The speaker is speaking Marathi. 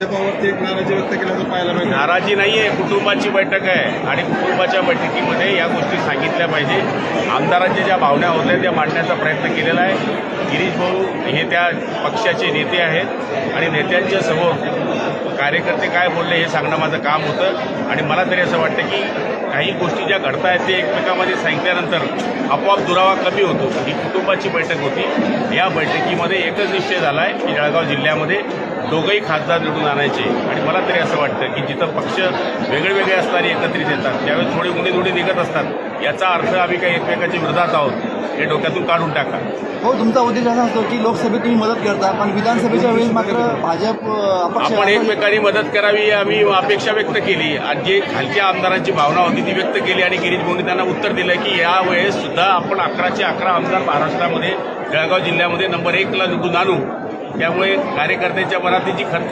एक नाराजी व्यक्त केल्याचं पाहायला मिळतं. नाराजी नाही आहे कुटुंबाची बैठक आहे आणि कुटुंबाच्या बैठकीमध्ये या गोष्टी सांगितल्या पाहिजे. आमदारांच्या ज्या भावना होत्या त्या मांडण्याचा प्रयत्न केलेला आहे. गिरीश भाऊ हे त्या पक्षाचे नेते आहेत आणि नेत्यांच्या समोर कार्यकर्ते काय बोलले हे सांगणं माझं काम होतं. आणि मला तरी असं वाटतं की काही गोष्टी ज्या घडत आहेत ते एकमेकामध्ये सांगितल्यानंतर आपोआप दुरावा कमी होतो. ही कुटुंबाची बैठक होती. या बैठकीमध्ये एकच निश्चय झाला आहे की जळगाव जिल्ह्यामध्ये दोघंही खासदार निवडून आणायचे. आणि मला तरी असं वाटतं की जिथं पक्ष वेगळे वेगळे असणारे एकत्रित येतात त्यावेळेस थोडी उडी निघत असतात याचा अर्थ आम्ही काही एकमेकाच्या विरोधात आहोत. हे डोक्यातून काढून टाका. हो तुमचा उद्देश असा असतो की लोकसभेत तुम्ही मदत करता पण विधानसभेच्या वेळेस मात्र भाजप आपण एकमेकांनी मदत करावी आम्ही अपेक्षा व्यक्त केली. आणि जे खालच्या आमदारांची भावना होती ती व्यक्त केली आणि गिरीश भाऊंनी त्यांना उत्तर दिलं की या वेळेस सुद्धा आपण अकराचे अकरा आमदार महाराष्ट्रामध्ये जळगाव जिल्ह्यामध्ये नंबर एकला निवडून आणू. त्यामुळे कार्यकर्त्यांच्या मनातली जी खत